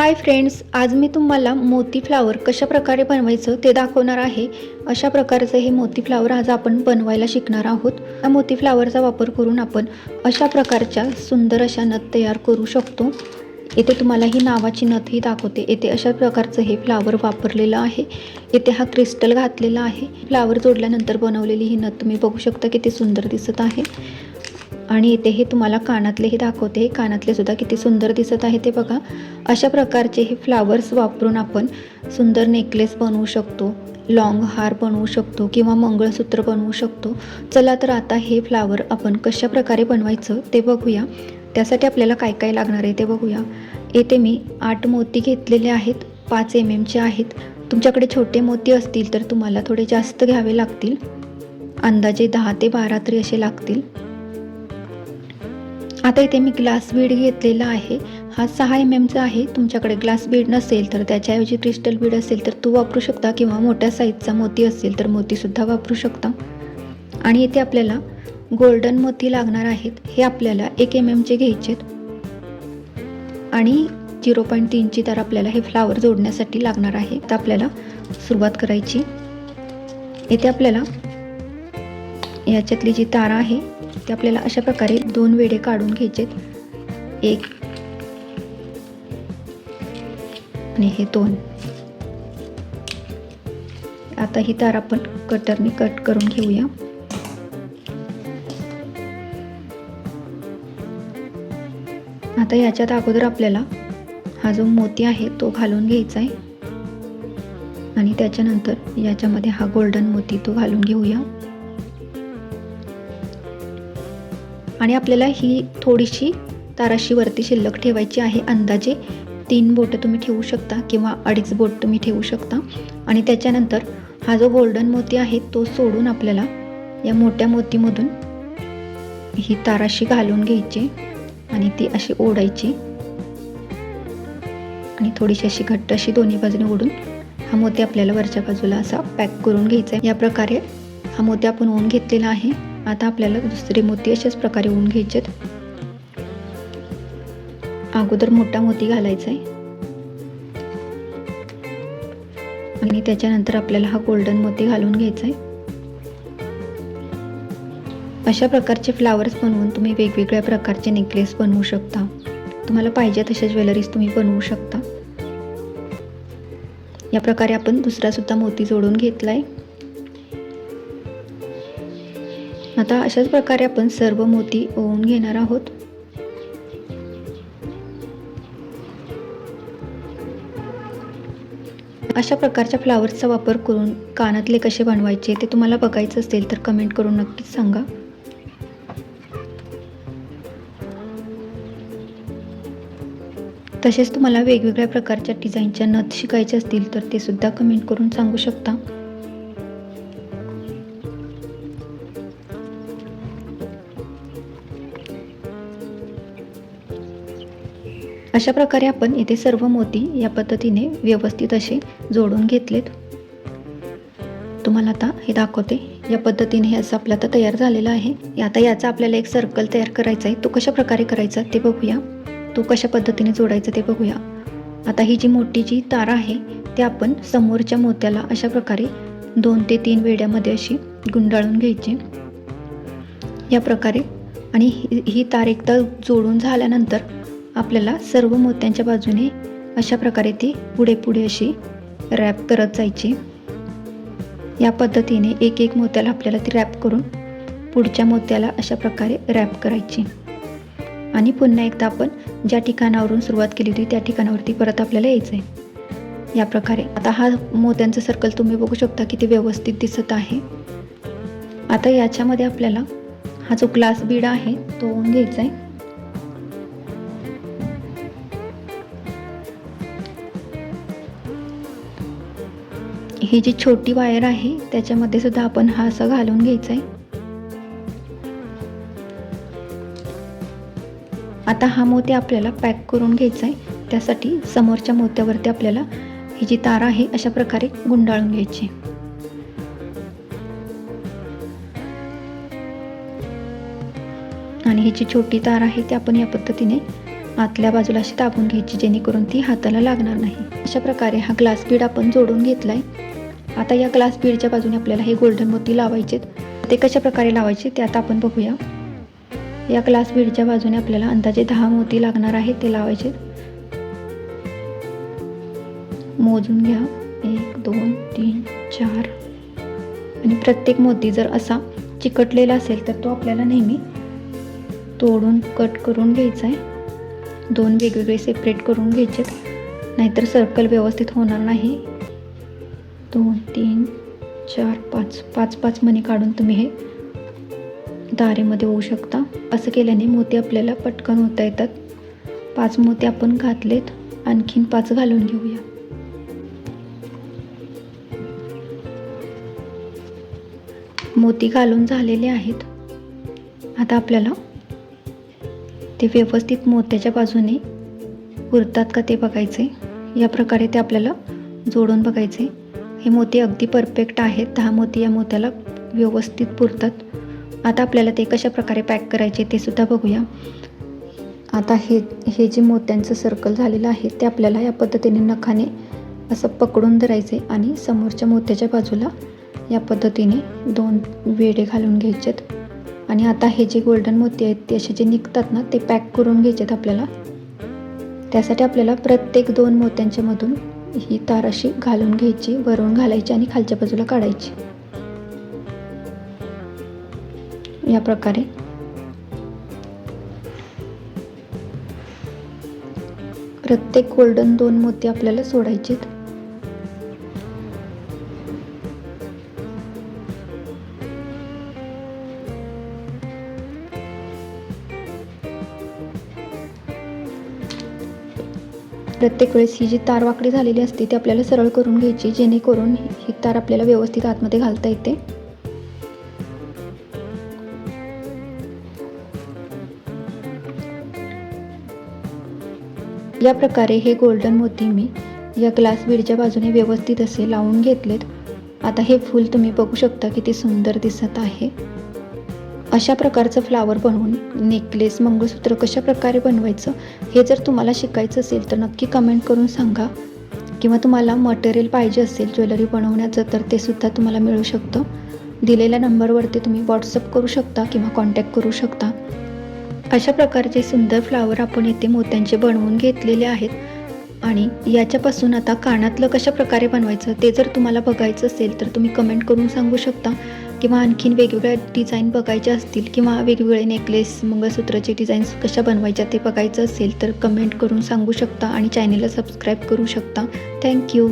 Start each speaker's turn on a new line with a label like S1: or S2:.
S1: Hi friends आज मी तुम्हाला मोती फ्लावर कशा प्रकारे बनवायचं ते दाखवणार आहे. अशा प्रकारचं हे मोती फ्लावर आज आपण बनवायला शिकणार आहोत. या मोती फ्लावरचा वापर करून आपण अशा प्रकारच्या सुंदर अशा नथ तयार करू शकतो. येथे तुम्हाला ही नावाची नथही दाखवते. येथे अशा प्रकारचं हे फ्लावर वापरलेलं आहे. येथे हा क्रिस्टल घातलेला आहे. फ्लावर जोडल्यानंतर बनवलेली ही नथ तुम्ही बघू शकता किती सुंदर दिसत आहे. आणि इथे हे तुम्हाला कानातलेही दाखवते. कानातले सुद्धा किती सुंदर दिसत आहे ते बघा. अशा प्रकारचे हे फ्लावर्स वापरून आपण सुंदर नेकलेस बनवू शकतो लॉंग हार बनवू शकतो किंवा मंगळसूत्र बनवू शकतो. चला तर आता हे फ्लावर आपण कशा प्रकारे बनवायचं ते बघूया. त्यासाठी आपल्याला काय काय लागणार आहे ते बघूया. येथे मी आठ मोती घेतलेले आहेत. पाच एम एमचे आहेत. तुमच्याकडे छोटे मोती असतील तर तुम्हाला थोडे जास्त घ्यावे लागतील. अंदाजे दहा ते बारा तरी असे लागतील. आता इथे मी ग्लास बीड घेतलेला आहे. हा सहा एम एमचा आहे. तुमच्याकडे ग्लास बीड नसेल तर त्याच्याऐवजी क्रिस्टल बीड असेल तर तो वापरू शकता किंवा मोठ्या साईजचा मोती असेल तर मोतीसुद्धा वापरू शकता. आणि इथे आपल्याला गोल्डन मोती लागणार आहेत. हे आपल्याला एक एम एमचे घ्यायचे आणि झिरो पॉईंट तीनची तर आपल्याला हे फ्लावर जोडण्यासाठी लागणार आहे. तर आपल्याला सुरुवात करायची. इथे आपल्याला याच्यातली जी तारा आहे ते आपल्याला अशा प्रकारे दोन वेडे काढून घ्यायचेत. एक आणि हे दोन. आता ही तार आपण कटरने कट करून घेऊया. आता याच्यात अगोदर आपल्याला हा जो मोती आहे तो घालून घ्यायचा आहे आणि त्याच्यानंतर याच्यामध्ये हा गोल्डन मोती तो घालून घेऊया. आणि आपल्याला ही थोडीशी ताराशी वरती शिल्लक ठेवायची आहे. अंदाजे तीन बोटं तुम्ही ठेवू शकता किंवा अडीच बोट तुम्ही ठेवू शकता. आणि त्याच्यानंतर हा जो गोल्डन मोती आहे तो सोडून आपल्याला या मोठ्या मोतीमधून ही ताराशी घालून घ्यायची आणि ती अशी ओढायची. आणि थोडीशी अशी घट्ट अशी दोन्ही बाजूने ओढून हा मोती आपल्याला वरच्या बाजूला असा पॅक करून घ्यायचा आहे. या प्रकारे हा मोती आपण ओन घेतलेला आहे. आता आपल्याला दुसरे मोती अशाच प्रकारे ओढून घ्यायचेत अगोदर मोठा मोती घालायचा आहे आणि त्याच्यानंतर आपल्याला हा गोल्डन मोती घालून घ्यायचा आहे अशा प्रकारचे फ्लावर्स बनवून तुम्ही वेगवेगळ्या प्रकारचे नेकलेस बनवू शकता. तुम्हाला पाहिजे तशा ज्वेलरीज तुम्ही बनवू शकता. या प्रकारे आपण दुसरासुद्धा मोती जोडून घेतला आहे आता अशाच प्रकारे आपण सर्व मोती ओवून घेणार आहोत. अशा प्रकारच्या फ्लावर्सचा वापर करून कानातले कसे बनवायचे ते तुम्हाला बघायचं असेल तर कमेंट करून नक्कीच सांगा. तसेच तुम्हाला वेगवेगळ्या प्रकारच्या डिझाईनच्या नथ शिकायचे असतील तर ते सुद्धा कमेंट करून सांगू शकता. अशा प्रकारे आपण इथे सर्व मोती या पद्धतीने व्यवस्थित असे जोडून घेतलेत. तुम्हाला आता हे दाखवते या पद्धतीने हे असं आपलं आता तयार झालेलं आहे. आता याचा आपल्याला एक सर्कल तयार करायचा आहे. तो कशा प्रकारे करायचा ते बघूया. तो कशा पद्धतीने जोडायचा ते बघूया. आता ही जी मोठी जी तार आहे ते आपण समोरच्या मोत्याला अशा प्रकारे दोन ते तीन वेड्यामध्ये अशी गुंडाळून घ्यायची. या प्रकारे. आणि ही ही तार एकदा जोडून झाल्यानंतर आपल्याला सर्व मोत्यांच्या बाजूने अशा प्रकारे ती पुढे पुढे अशी रॅप करत जायची. या पद्धतीने एक एक मोत्याला आपल्याला ती रॅप करून पुढच्या मोत्याला अशा प्रकारे रॅप करायची. आणि पुन्हा एकदा आपण ज्या ठिकाणावरून सुरुवात केली होती त्या ठिकाणावरती परत आपल्याला यायचं आहे या प्रकारे. आता हा मोत्यांचं सर्कल तुम्ही बघू शकता किती व्यवस्थित दिसत आहे. आता याच्यामध्ये आपल्याला हा जो ग्लास बीड आहे तो घ्यायचा आहे ही जी छोटी वायर आहे त्याच्यामध्ये सुद्धा आपण हा असा घालून घ्यायचा आहे आता हा मोती आपल्याला पॅक करून घ्यायचा आहे त्यासाठी समोरच्या मोत्यावरती आपल्याला ही जी तार आहे अशा प्रकारे गुंडाळून घ्यायची. आणि ही जी छोटी तार आहे ती आपण या पद्धतीने आतल्या बाजूला अशी दाबून घ्यायची जेणेकरून ती हाताला लागणार नाही. अशा प्रकारे हा ग्लास बीड आपण जोडून घेतलाय. आता या ग्लास बीडच्या बाजूने आपल्याला हे गोल्डन मोती लावायचेत. ते कशा प्रकारे लावायचे ते आता आपण बघूया. या ग्लास बीडच्या बाजूने आपल्याला अंदाजे दहा मोती लागणार आहेत ते लावायचे मोजून घ्या. एक दोन तीन चार. आणि प्रत्येक मोती जर असा चिकटलेला असेल तर तो आपल्याला नेहमी तोडून कट करून घ्यायचा आहे. दोन वेगवेगळे सेपरेट करून घ्यायचे नाहीतर सर्कल व्यवस्थित होणार नाही. दोन तीन चार पाच. पाच पाच मणी काढून तुम्ही हे दारेमध्ये होऊ शकता. असं केल्याने मोती आपल्याला पटकन होता येतात. पाच मोती आपण घातलेत. आणखीन पाच घालून घेऊया. मोती घालून झालेले आहेत. आता आपल्याला ते व्यवस्थित मोत्याच्या बाजूने पुरतात का ते बघायचे या प्रकारे ते आपल्याला जोडून बघायचे हे मोती अगदी परफेक्ट आहेत. दहा मोती या मोत्याला व्यवस्थित पुरतात. आता आपल्याला ते कशा प्रकारे पॅक करायचे ते सुद्धा बघूया. आता हे हे जे मोत्यांचं सर्कल झालेलं आहे ते आपल्याला या पद्धतीने नखाने असं पकडून धरायचे आणि समोरच्या मोत्याच्या बाजूला या पद्धतीने दोन वेडे घालून घ्यायचेत. आणि आता हे जे गोल्डन मोती आहेत ते असे जे निघतात ना ते पॅक करून घ्यायचेत आपल्याला. त्यासाठी आपल्याला प्रत्येक दोन मोत्यांच्या मधून ही तार अशी घालून घ्यायची वरून घालायची आणि खालच्या बाजूला काढायची. या प्रकारे. प्रत्येक गोल्डन दोन मोती आपल्याला सोडायचेत. प्रत्येक वेळेस ही जी तार वाकडी झालेली असते ती आपल्याला सरळ करून घ्यायची जेणेकरून ही तार आपल्याला व्यवस्थित आतमध्ये घालता येते. या प्रकारे हे गोल्डन मोती मी या ग्लास बीडच्या बाजूने व्यवस्थित असे लावून घेतलेत. आता हे फूल तुम्ही बघू शकता किती सुंदर दिसत आहे. अशा प्रकारचं फ्लावर बनवून नेकलेस मंगळसूत्र कशा प्रकारे बनवायचं हे जर तुम्हाला शिकायचं असेल तर नक्की कमेंट करून सांगा. किंवा तुम्हाला मटेरियल पाहिजे असेल ज्वेलरी बनवण्याचं तर ते सुद्धा तुम्हाला मिळू शकतं. दिलेल्या नंबरवरती तुम्ही व्हॉट्सअप करू शकता किंवा कॉन्टॅक्ट करू शकता. अशा प्रकारचे सुंदर फ्लावर आपण येथे मोत्यांचे बनवून घेतलेले आहेत. आणि याच्यापासून आता कानातलं कशा प्रकारे बनवायचं ते जर तुम्हाला बघायचं असेल तर तुम्ही कमेंट करून सांगू शकता. किंवा आणखीन वेगवेगळ्या डिझाईन बघायच्या असतील किंवा वेगवेगळे नेकलेस मंगळसूत्राचे डिझाईन्स कशा बनवायच्या ते बघायचं असेल तर कमेंट करून सांगू शकता आणि चॅनेलला सबस्क्राईब करू शकता. थँक्यू